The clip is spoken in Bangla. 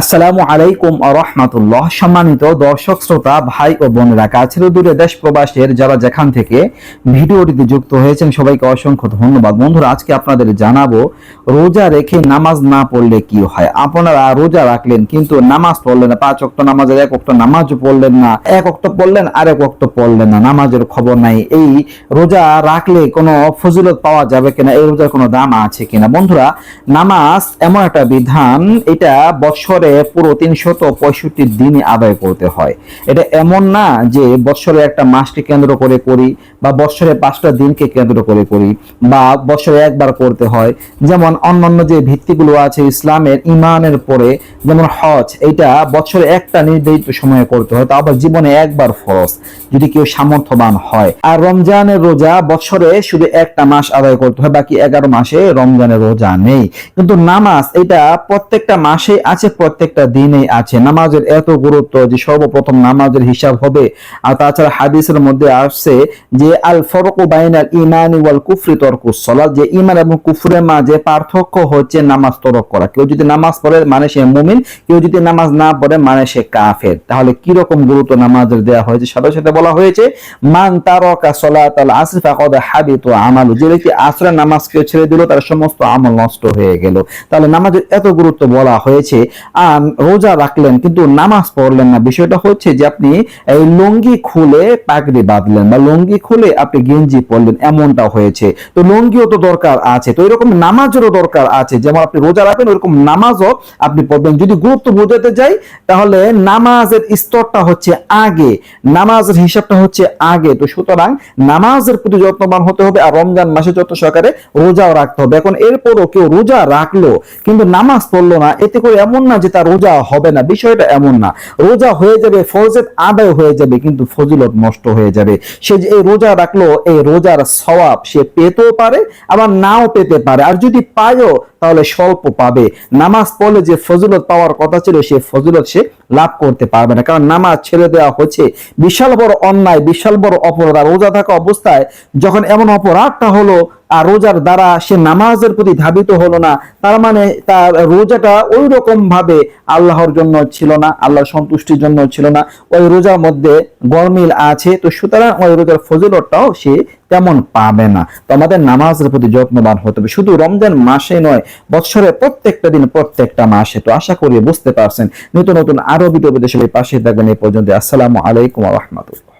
আসসালামু আলাইকুম রহমাতুল্লাহ। সম্মানিত দর্শক, শ্রোতা, ভাই ও বোনেরা, কাছের দূরে দেশ প্রবাসের যারা যেখান থেকে ভিডিওটিতে যুক্ত হয়েছেন, সবাইকে অসংখ্য ধন্যবাদ। বন্ধুরা, আজকে আপনাদের জানাব, রোজা রেখে নামাজ না পড়লে কি হয়? আপনারা রোজা রাখলেন, কিন্তু নামাজ পড়লেন না। পাঁচ অক্ট নামাজের এক অক্ট নামাজও পড়লেন না। এক অক্ট পড়লেন আর এক অক্ট পড়লেন না। নামাজের খবর নাই। এই রোজা রাখলে কোনো ফজিলত পাওয়া যাবে কিনা? এই রোজার কোনো দাম আছে কিনা? বন্ধুরা, নামাজ এমন একটা বিধান, এটা বছরে পুরো তিনশত পঁয়ষট্টি দিনই আদায় করতে হয়। এটা এমন না যে বছরে একটা মাসকে কেন্দ্র করে করি বা বছরে পাঁচটা দিনকে কেন্দ্র করে করি বা বছরে একবার করতে হয়। যেমন অন্যান্য যে ভিত্তিগুলো আছে ইসলামের ইমানের পরে, যেমন হজ এটা বছরে একটা নির্ধারিত সময়ে করতে হয়, তা আবার জীবনে একবার ফরজ, যদি কেউ সামর্থ্যবান হয়। আর রমজানের রোজা বছরে শুধু একটা মাস আদায় করতে হয়, বাকি এগারো মাসে রমজানের রোজা নেই। কিন্তু নামাজ এটা প্রত্যেকটা মাসে আছে প্রত্যেকটা দিনেই আছে। নামাজের এত গুরুত্ব যে সর্বপ্রথম নামাজের হিসাব হবে। আর তাছাড়া হাদিসের মধ্যে আসছে যে আল ফরকু বাইনাল ইমানি ওয়াল কুফরি তরকুস সালাত। যে ইমান এবং কুফরের মাঝে পার্থক্য হচ্ছে নামাজ তরক করা। কেউ যদি নামাজ পড়ে মানে সে মুমিন, কেউ যদি নামাজ না পড়ে মানে সে কাফের। তাহলে কি রকম গুরুত্ব নামাজের দেওয়া হয়েছে সাথে সাথে বলা হয়েছে। মান তারকা সালাত আল আসর ফাকাদ হাবিতু আমালু। যে ব্যক্তি আসরের নামাজকে ছেড়ে দিল, তার সমস্ত আমল নষ্ট হয়ে গেল। তাহলে নামাজের এত গুরুত্ব বলা হয়েছে। রোজা রাখলেন কিন্তু নামাজ পড়লেন না। বিষয়টা হচ্ছে যে আপনি এই লুঙ্গি খুলে পাগড়ি বাঁধলেন বা লুঙ্গি খুলে আপনি গেঞ্জি পরলেন, এমনটা হয়েছে। তো লুঙ্গিও তো দরকার আছে। তো এরকম নামাজেরও দরকার আছে। যেমন আপনি রোজা রাখবেন, ওরকম নামাজও আপনি পড়বেন। যদি গুরুত্ব বোঝাতে যাই, তাহলে নামাজের স্তরটা হচ্ছে আগে। নামাজের হিসাবটা হচ্ছে আগে। তো সুতরাং নামাজের প্রতি যত্নবান হতে হবে আর রমজান মাসে যত সহকারে রোজাও রাখতে হবে। এখন এরপরও কেউ রোজা রাখল, কিন্তু নামাজ পড়ল না, এতে করে এমন না যে তার রোজা হবে না। বিষয়টা এমন না। রোজা হয়ে যাবে, ফরজের আদায় হয়ে যাবে, কিন্তু ফজিলত নষ্ট হয়ে যাবে। সে যে এই রোজা রাখল, এই রোজার সওয়াব সে পেতেও পারে, আবার নাও পেতে পারে। আর যদি পায়ও তাহলে স্বল্প পাবে। নামাজ পড়লে যে ফজিলত পাওয়ার কথা ছিল সে ফজিলত সে লাভ করতে পারবে না। কারণ নামাজ ছেড়ে দেওয়া হচ্ছে। বিশাল বড় অন্যায়, বিশাল বড় অপরাধ। আর রোজা থাকা অবস্থায় যখন এমন অপরাধটা হলো, আর রোজার দ্বারা সে নামাজের প্রতি ধাবিত হলো না, তার মানে তার রোজাটা ওই রকম ভাবে আল্লাহর জন্য ছিল না, আল্লাহর সন্তুষ্টির জন্য ছিল না। ওই রোজার মধ্যে গরমিল আছে, তো সুতরাং ওই রোজার ফজিলতটাও সে তেমন পাবে না। তো আমাদের নামাজের প্রতি যত্নবান হতে হবে। শুধু রমজান মাসে নয় বছরের প্রত্যেকটা দিন, প্রত্যেকটা মাসে। তো আশা করি বুঝতে পারছেন নতুন নতুন আরও ভিডিও সবাই পাশে থাকবেন এই পর্যন্ত আসসালামু আলাইকুম রহমতুল্লাহ।